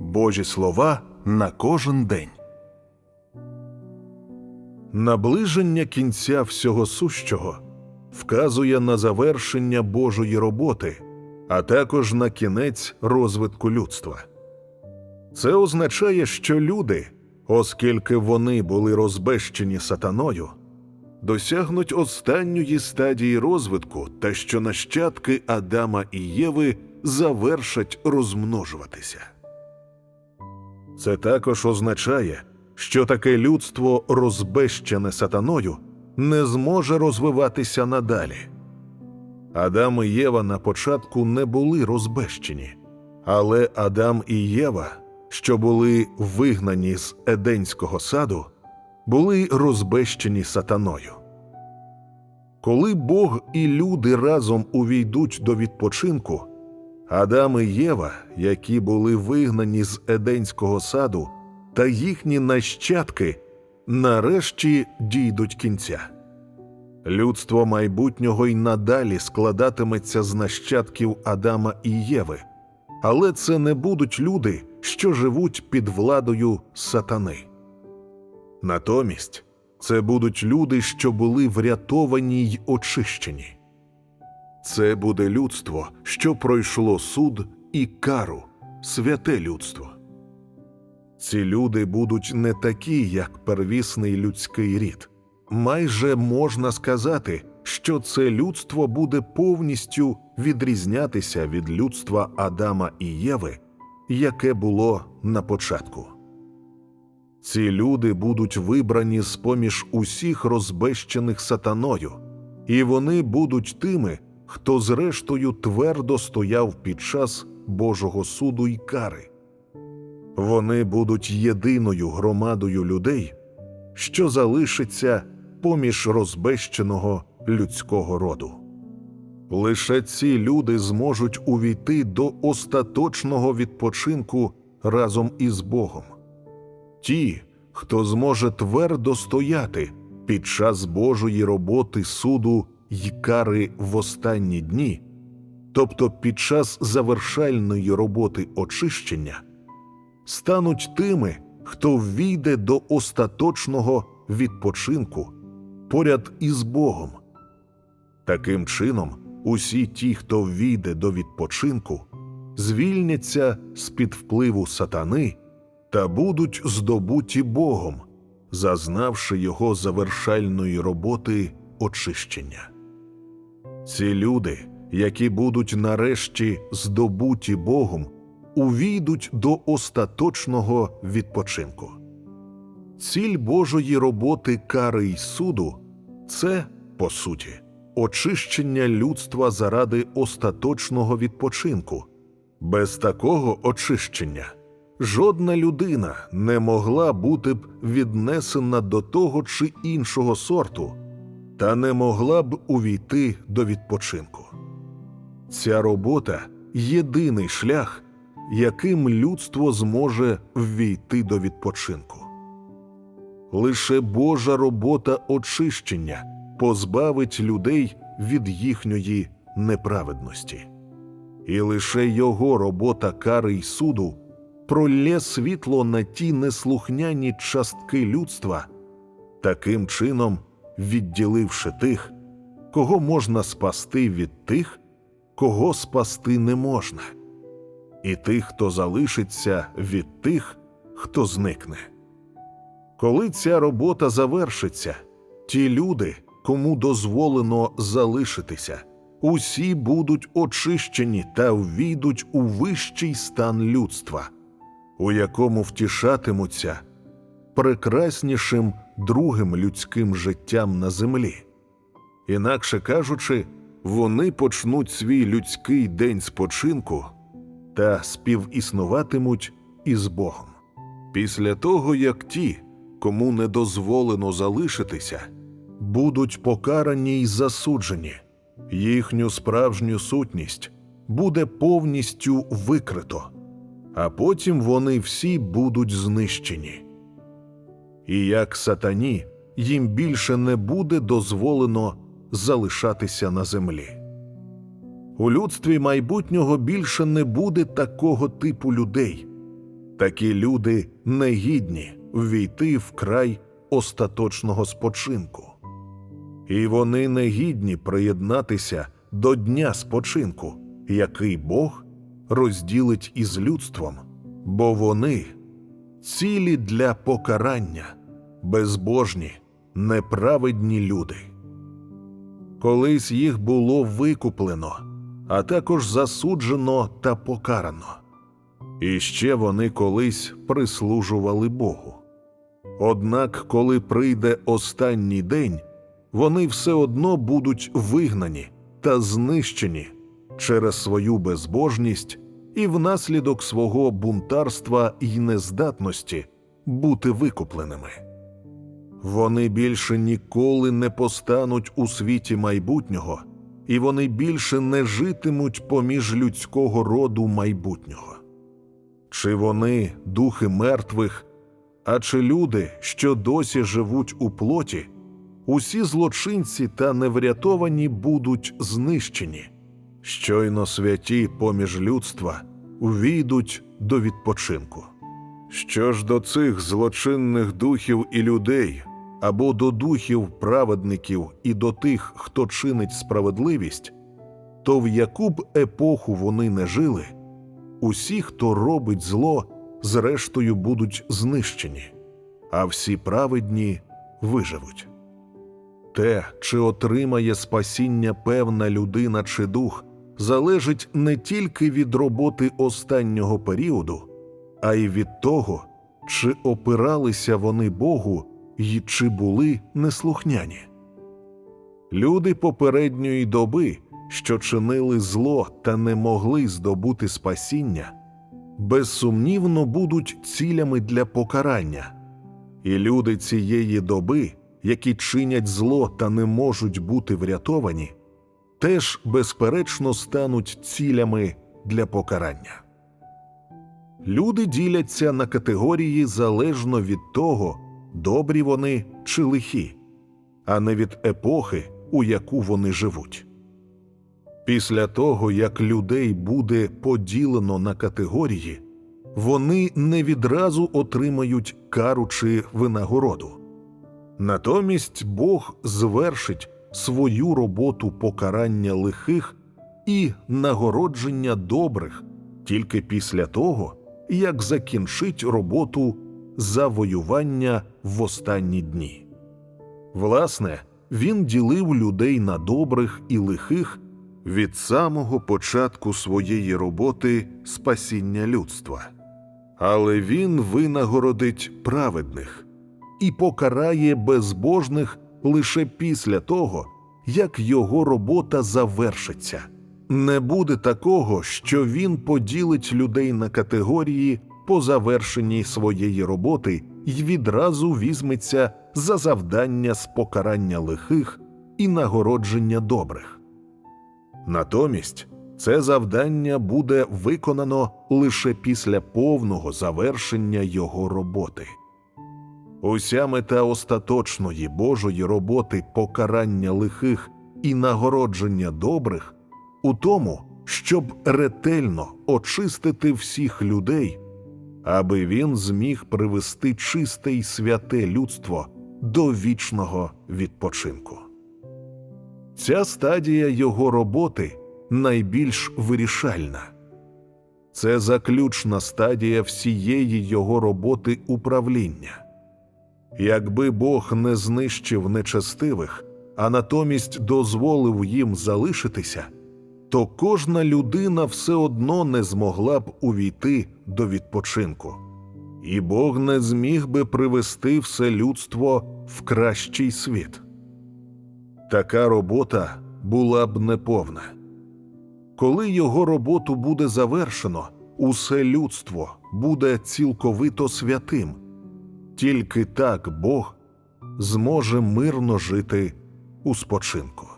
Божі слова на кожен день. Наближення кінця всього сущого вказує на завершення Божої роботи, а також на кінець розвитку людства. Це означає, що люди, оскільки вони були розбещені сатаною, досягнуть останньої стадії розвитку та що нащадки Адама і Єви завершать розмножуватися. Це також означає, що таке людство, розбещене сатаною, не зможе розвиватися надалі. Адам і Єва на початку не були розбещені, але Адам і Єва, що були вигнані з Еденського саду, були розбещені сатаною. Коли Бог і люди разом увійдуть до відпочинку, Адам і Єва, які були вигнані з Еденського саду, та їхні нащадки нарешті дійдуть кінця. Людство майбутнього й надалі складатиметься з нащадків Адама і Єви, але це не будуть люди, що живуть під владою сатани. Натомість це будуть люди, що були врятовані й очищені. Це буде людство, що пройшло суд і кару, святе людство. Ці люди будуть не такі, як первісний людський рід. Майже можна сказати, що це людство буде повністю відрізнятися від людства Адама і Єви, яке було на початку. Ці люди будуть вибрані з поміж усіх розбещених сатаною, і вони будуть тими, хто зрештою твердо стояв під час Божого суду й кари. Вони будуть єдиною громадою людей, що залишиться поміж розбещеного людського роду. Лише ці люди зможуть увійти до остаточного відпочинку разом із Богом. Ті, хто зможе твердо стояти під час Божої роботи суду й кари в останні дні, тобто під час завершальної роботи очищення, стануть тими, хто ввійде до остаточного відпочинку поряд із Богом. Таким чином, усі ті, хто ввійде до відпочинку, звільняться з під впливу сатани та будуть здобуті Богом, зазнавши його завершальної роботи очищення. Ці люди, які будуть нарешті здобуті Богом, увійдуть до остаточного відпочинку. Ціль Божої роботи кари й суду це, по суті, очищення людства заради остаточного відпочинку. Без такого очищення жодна людина не могла бути б віднесена до того чи іншого сорту, та не могла б увійти до відпочинку. Ця робота єдиний шлях, яким людство зможе ввійти до відпочинку. Лише Божа робота очищення позбавить людей від їхньої неправедності, і лише Його робота кари й суду пролє світло на ті неслухняні частки людства, таким чином відділивши тих, кого можна спасти від тих, кого спасти не можна, і тих, хто залишиться від тих, хто зникне. Коли ця робота завершиться, ті люди, кому дозволено залишитися, усі будуть очищені та ввійдуть у вищий стан людства, у якому втішатимуться прекраснішим другим людським життям на землі. Інакше кажучи, вони почнуть свій людський день спочинку та співіснуватимуть із Богом. Після того, як ті, кому не дозволено залишитися, будуть покарані й засуджені, їхню справжню сутність буде повністю викрито, а потім вони всі будуть знищені. І як сатані їм більше не буде дозволено залишатися на землі. У людстві майбутнього більше не буде такого типу людей, Такі люди негідні ввійти в край остаточного спочинку. І вони негідні приєднатися до дня спочинку, який Бог розділить із людством, бо вони цілі для покарання, безбожні, неправедні люди. Колись їх було викуплено, а також засуджено та покарано. І ще вони колись прислужували Богу. Однак, коли прийде останній день, вони все одно будуть вигнані та знищені через свою безбожність і внаслідок свого бунтарства й нездатності бути викупленими. Вони більше ніколи не постануть у світі майбутнього, і вони більше не житимуть поміж людського роду майбутнього. Чи вони духи мертвих, а чи люди, що досі живуть у плоті, усі злочинці та неврятовані будуть знищені, щойно святі поміж людства увійдуть до відпочинку. Що ж до цих злочинних духів і людей, або до духів праведників і до тих, хто чинить справедливість, то в яку б епоху вони не жили, усі, хто робить зло, зрештою будуть знищені, а всі праведні виживуть. Те, чи отримає спасіння певна людина чи дух, залежить не тільки від роботи останнього періоду, а й від того, чи опиралися вони Богу й чи були неслухняні. Люди попередньої доби, що чинили зло та не могли здобути спасіння, безсумнівно будуть цілями для покарання, і люди цієї доби, які чинять зло та не можуть бути врятовані, теж безперечно стануть цілями для покарання. Люди діляться на категорії залежно від того, добрі вони чи лихі, а не від епохи, у яку вони живуть. Після того, як людей буде поділено на категорії, вони не відразу отримають кару чи винагороду. Натомість Бог звершить свою роботу покарання лихих і нагородження добрих тільки після того, як закінчить роботу завоювання в останні дні. Власне, він ділив людей на добрих і лихих від самого початку своєї роботи спасіння людства, але він винагородить праведних і покарає безбожних лише після того, як його робота завершиться. Не буде такого, що він поділить людей на категорії по завершенні своєї роботи і відразу візьметься за завдання з покарання лихих і нагородження добрих. Натомість це завдання буде виконано лише після повного завершення його роботи. Уся мета остаточної Божої роботи покарання лихих і нагородження добрих у тому, щоб ретельно очистити всіх людей, аби він зміг привести чисте й святе людство до вічного відпочинку. Ця стадія його роботи найбільш вирішальна. Це заключна стадія всієї його роботи управління. Якби Бог не знищив нечестивих, а натомість дозволив їм залишитися, то кожна людина все одно не змогла б увійти до відпочинку, і Бог не зміг би привести все людство в кращий світ. Така робота була б неповна. Коли його роботу буде завершено, усе людство буде цілковито святим. Тільки так Бог зможе мирно жити у спочинку.